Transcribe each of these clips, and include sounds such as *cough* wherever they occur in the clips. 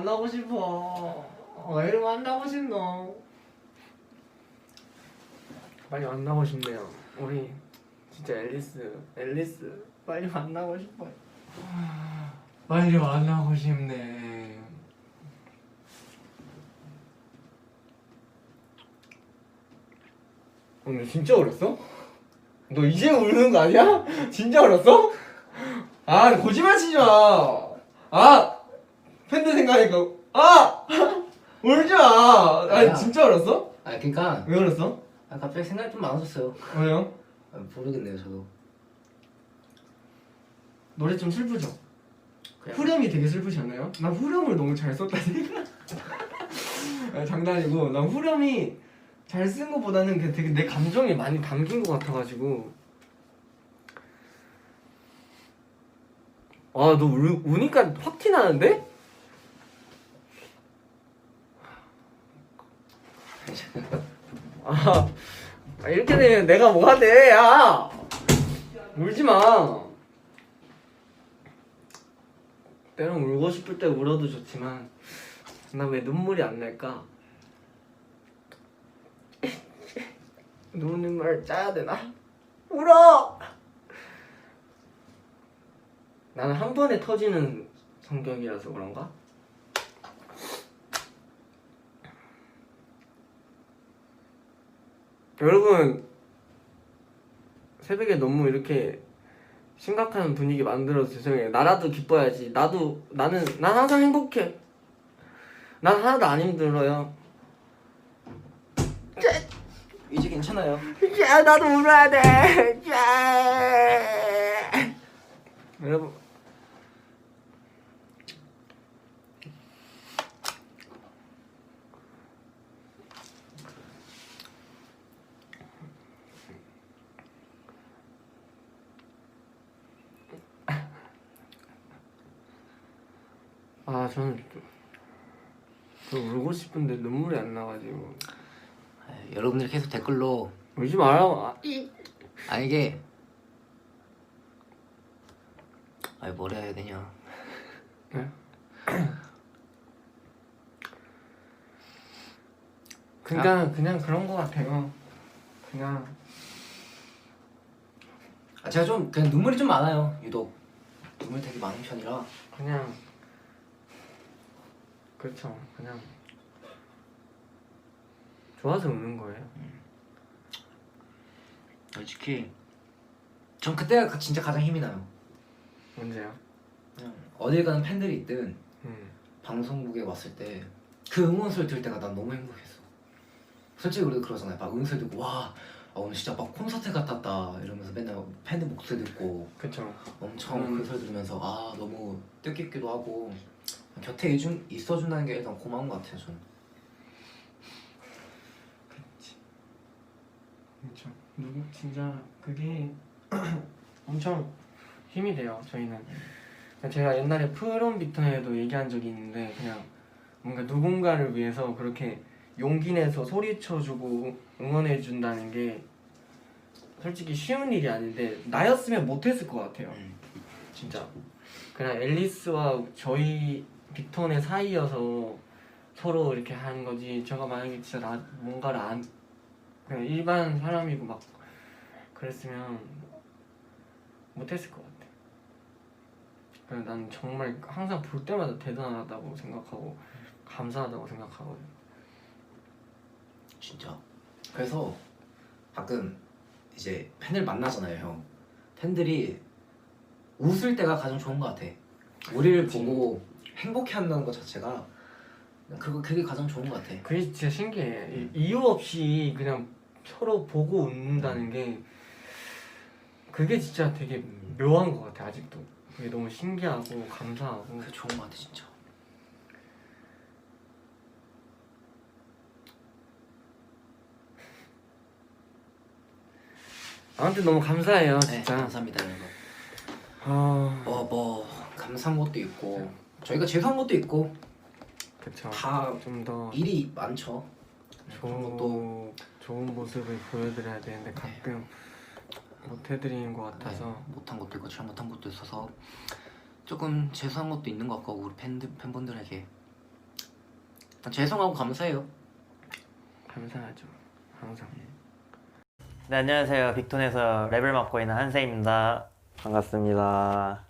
만나고 싶어. 왜 이리 만나고 싶노? 빨리 만나고 싶네요. 우리 진짜 앨리스, 앨리스 빨리 만나고 싶어요. 빨리 만나고 싶네. 오늘 진짜 울었어? 너 이제 우는 거 아니야? *laughs* 진짜 울었어? 아 거짓말 치지 마. 아 팬들 생각하니까 아 울지 마. 아니 야. 진짜 울었어? 아 그러니까 왜 울었어? 아, 갑자기 생각이 좀 많아졌어요. 왜요? 아, 모르겠네요 저도. 노래 좀 슬프죠? 그냥 후렴이 되게 슬프지 않나요? 난 후렴을 너무 잘 썼다니까. 아, 장난이고 난 후렴이 잘 쓴 것보다는 그 되게 내 감정이 많이 담긴 것 같아가지고. 아너 우니까 확 티 나는데? *laughs* 아 아, 이렇게 되면 내가 뭐가 돼? 야 울지 마. 때론 울고 싶을 때 울어도 좋지만 나 왜 눈물이 안 날까? 눈물 짜야 되나? 울어! 나는 한 번에 터지는 성격이라서 그런가? 여러분 새벽에 너무 이렇게 심각한 분위기 만들어서 죄송해요. 나라도 기뻐야지. 나도 나는 난 항상 행복해. 난 하나도 안 힘들어요. 이제 괜찮아요. 야 나도 울어야 돼. 야. 여러분 저는 저 울고 싶은데 눈물이 안 나가지고 아, 여러분들 계속 댓글로 울지 마라. 아, 아 이게 아이 뭘 해야 되냐. *clears throat* 그러니까 그냥 그런 거 같아요. 그냥 아 제가 좀 그냥 눈물이 좀 많아요. 유독 눈물 되게 많은 편이라. 그냥 그렇죠. 그냥 좋아서 우는 거예요. 솔직히 전 그때가 진짜 가장 힘이 나요. 언제요? 그냥 어딜 가는 팬들이 있든 음. 방송국에 왔을 때 그 응원 소리 들을 때가 난 너무 행복했어. 솔직히 우리도 그러잖아요. 막 응원 소리 듣고 와 아, 오늘 진짜 막 콘서트 같았다 이러면서 맨날 팬들 목소리 듣고 그렇죠. 엄청 음. 그 소리 들으면서 아 너무 뜻깊기도 하고 곁에 있준, 있어준다는 게 일단 고마운 것 같아요 저는. 그렇죠. 누구 진짜 그게 *clears throat* 엄청 힘이 돼요. 저희는 제가 옛날에 프롬 비턴에도 얘기한 적이 있는데 그냥 뭔가 누군가를 위해서 그렇게 용기 내서 소리쳐주고 응원해준다는 게 솔직히 쉬운 일이 아닌데 나였으면 못했을 것 같아요. 진짜 그냥 앨리스와 저희 빅톤의 사이여서 서로 이렇게 하는 거지 제가 만약에 진짜 나 뭔가를 안 그냥 일반 사람이고 막 그랬으면 못했을 것 같아. 그래서 난 정말 항상 볼 때마다 대단하다고 생각하고 감사하다고 생각하거든. 진짜. 그래서 가끔 이제 팬을 만나잖아요, 형. 팬들이 웃을 때가 가장 좋은 것 같아. 우리를. 보고 행복해 한다는 것 자체가 그거 그게 가장 좋은 것 같아. 그게 진짜 신기해. 이- 이유 없이 그냥 서로 보고 웃는다는 게 그게 진짜 되게 묘한 것 같아 아직도. 그게 너무 신기하고 감사하고. 그게 좋은 것 같아 진짜. 아무튼 너무 감사해요 네, 진짜. 감사합니다 여러분. 아 뭐 뭐 감사한 것도 있고 저희가 죄송한 것도 있고 그쵸. 다 좀더 일이 많죠. 그런 것도 좋은 좋은 모습을 보여드려야 되는데 가끔 못 해드리는 것 같아서 네, 못한 것도 있고 잘못한 것도 있어서 조금 죄송한 것도 있는 것 같고 우리 팬들 팬분들에게 죄송하고 감사해요. 감사하죠. 항상. 네 안녕하세요 빅톤에서 랩을 맡고 있는 한세입니다 반갑습니다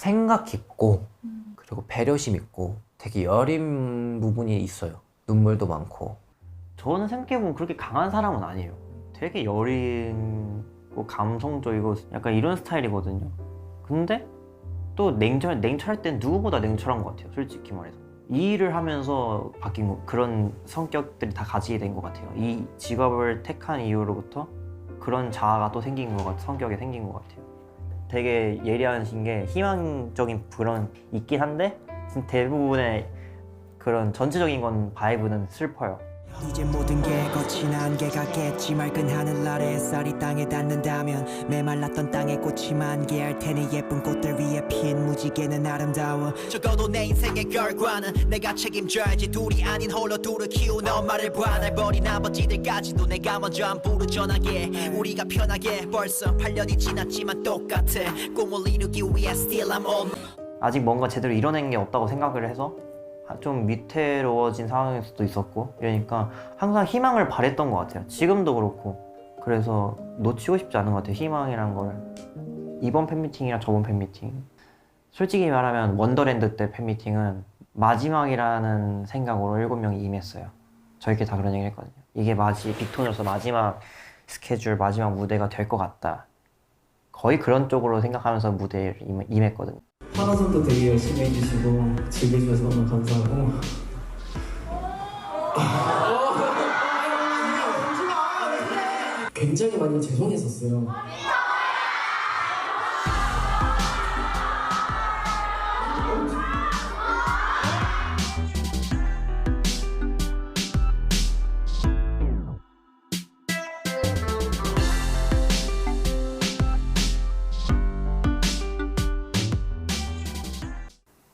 생각 깊고 그리고 배려심 있고 되게 여린 부분이 있어요. 눈물도 많고. 저는 생각해보면 그렇게 강한 사람은 아니에요. 되게 여린고 감성적이고 약간 이런 스타일이거든요. 근데 또 냉철, 냉철할 땐 누구보다 냉철한 것 같아요 솔직히 말해서. 이 일을 하면서 바뀐 거, 그런 성격들이 다 가지게 된 것 같아요. 이 직업을 택한 이후로부터 그런 자아가 또 생긴 것 같아요 성격이 생긴 것 같아요 되게 예리하신 게 희망적인 그런 있긴 한데 대부분의 그런 전체적인 건 바이브는 슬퍼요 이제 모든 게 거친 한계가 겠지. 맑은 하늘 아래 햇살이 땅에 닿는다면 메말랐던 땅에 꽃이 만개할 테니 예쁜 꽃들 위에 핀 무지개는 아름다워. 적어도 내 인생의 결과는 내가 책임져야지. 둘이 아닌 홀로 둘을 키운 엄마를 봐날 버린 아버지들까지도 내가 먼저 안부를 전하게. 우리가 편하게 벌써 8년이 지났지만 똑같아. 꿈을 이루기 위해 still I'm on. 아직 뭔가 제대로 이뤄낸 게 없다고 생각을 해서 좀 위태로워진 상황일 수도 있었고 이러니까 항상 희망을 바랬던 것 같아요. 지금도 그렇고. 그래서 놓치고 싶지 않은 것 같아요 희망이란 걸. 이번 팬미팅이랑 저번 팬미팅. 솔직히 말하면 원더랜드 때 팬미팅은 마지막이라는 생각으로 일곱 명이 임했어요. 저희끼리 다 그런 얘기를 했거든요. 이게 마지 빅톤으로서 마지막 스케줄 마지막 무대가 될 것 같다. 거의 그런 쪽으로 생각하면서 무대에 임- 임했거든요 파라선도 되게 열심히 해주시고 즐겨주셔서 너무 감사하고. 굉장히 많이 죄송했었어요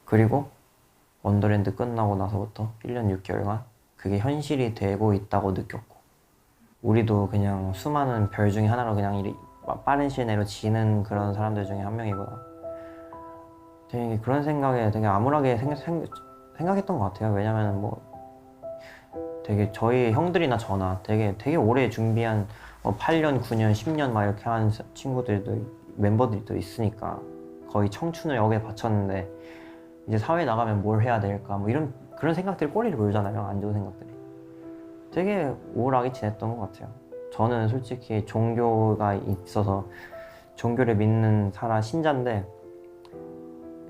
그리고 원더랜드 끝나고 나서부터 1년 6개월간 그게 현실이 되고 있다고 느꼈고 우리도 그냥 수많은 별 중에 하나로 그냥 빠른 시일 내로 지는 그런 사람들 중에 한 명이구나 되게 그런 생각에 되게 암울하게 생각, 생각, 했던것 같아요. 왜냐면 뭐 되게 저희 형들이나 저나 되게 되게 오래 준비한 뭐 8년, 9년, 10년 막 이렇게 한 친구들도 멤버들도 있으니까 거의 청춘을 여기에 바쳤는데 이제 사회 나가면 뭘 해야 될까? 뭐 이런 그런 생각들이 꼬리를 물잖아요 안 좋은 생각들이. 되게 우울하게 지냈던 것 같아요. 저는 솔직히 종교가 있어서 종교를 믿는 사람 신자인데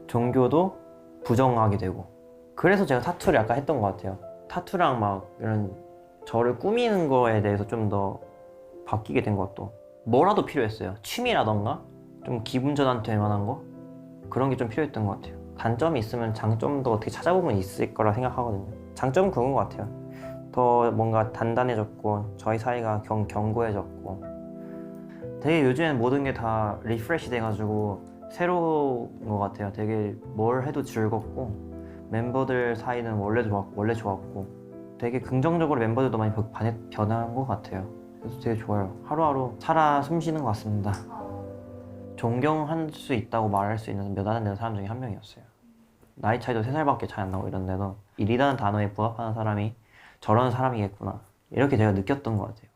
종교도 부정하게 되고. 그래서 제가 타투를 약간 했던 것 같아요. 타투랑 막 이런 저를 꾸미는 거에 대해서 좀 더 바뀌게 된 것도 뭐라도 필요했어요. 취미라던가? 좀 기분 전환 될 만한 거? 그런 게 좀 필요했던 것 같아요. 단점이 있으면 장점도 어떻게 찾아보면 있을 거라 생각하거든요. 장점은 그건 것 같아요. 더 뭔가 단단해졌고 저희 사이가 경, 견고해졌고 되게 요즘엔 모든 게 다 리프레시 돼가지고 새로운 것 같아요. 되게 뭘 해도 즐겁고 멤버들 사이는 원래 좋았, 원래 좋았고 되게 긍정적으로 멤버들도 많이 변한 것 같아요. 그래서 되게 좋아요. 하루하루 살아 숨쉬는 것 같습니다. 존경할 수 있다고 말할 수 있는 몇 안 되는 사람 중에 한 명이었어요. 나이 차이도 세 살밖에 차이 안 나고 이런데도 일이라는 단어에 부합하는 사람이 저런 사람이겠구나 이렇게 제가 느꼈던 것 같아요.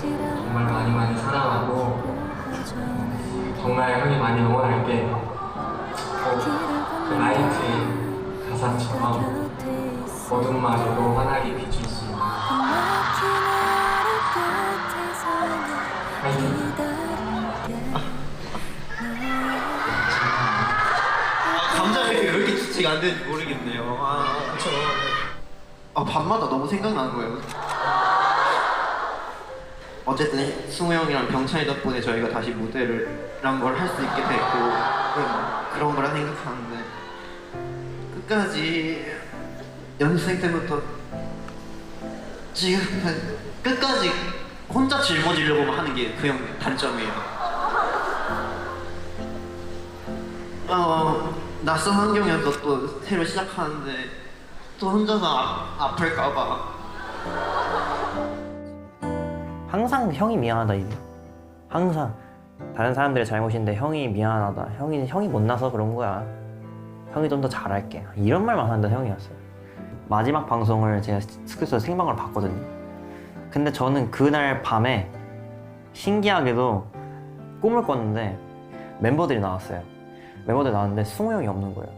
정말 많이 많이 사랑하고 정말 형이 많이 응원할게. 그 라이트 가사처럼 어둠 마저도 환하게 비출 수 있는 안 되는지 모르겠네요. 아, 저. 아, 밤마다 너무 생각나는 거예요. 어쨌든 승우 형이랑 병찬이 덕분에 저희가 다시 무대를 란 걸 할 수 있게 됐고 그런, 그런 거라 생각하는데 끝까지 연습생 때부터 지금 끝까지 혼자 짊어지려고 하는 게 그 형 단점이에요. 어, 낯선 환경에서 또 새로 시작하는데 또 혼자서 아, 아플까봐 항상 형이 미안하다 이게 항상 다른 사람들의 잘못인데 형이 미안하다. 형이 형이 못나서 그런 거야. 형이 좀 더 잘할게. 이런 말만 한다 형이었어요. 마지막 방송을 제가 스크스에서 생방을 봤거든요. 근데 저는 그날 밤에 신기하게도 꿈을 꿨는데 멤버들이 나왔어요. 멤버들이 나왔는데 승우 형이 없는 거예요.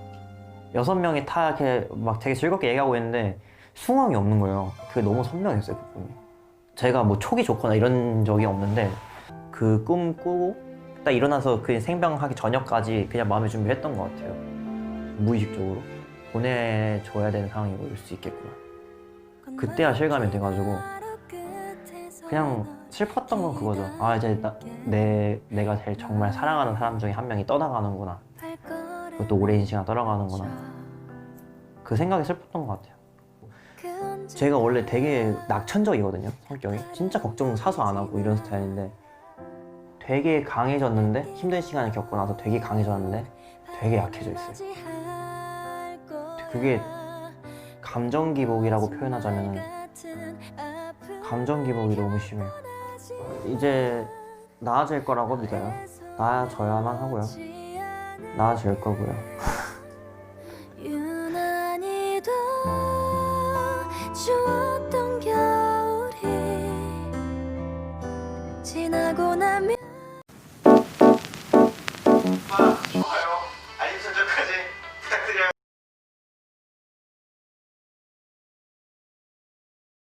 여섯 명이 다 이렇게 막 되게 즐겁게 얘기하고 있는데 승우 형이 없는 거예요. 그게 너무 선명했어요, 그 꿈이. 제가 뭐 촉이 좋거나 이런 적이 없는데 그 꿈 꾸고 딱 일어나서 그 생방하기 저녁까지 그냥 마음의 준비를 했던 것 같아요. 무의식적으로 보내줘야 되는 상황이 올 수 있겠구나. 그때야 실감이 돼가지고 그냥 슬펐던 건 그거죠. 아 이제 나, 내 내가 제일 정말 사랑하는 사람 중에 한 명이 떠나가는구나. 그것도 오랜 시간 떠나가는구나. 그 생각이 슬펐던 것 같아요. 제가 원래 되게 낙천적이거든요 성격이. 진짜 걱정 사서 안 하고 이런 스타일인데 되게 강해졌는데 힘든 시간을 겪고 나서 되게 강해졌는데 되게 약해져 있어요. 그게 감정 기복이라고 표현하자면 감정 기복이 너무 심해요. 이제 나아질 거라고 믿어요. 나아져야만 하고요 나아질 거고요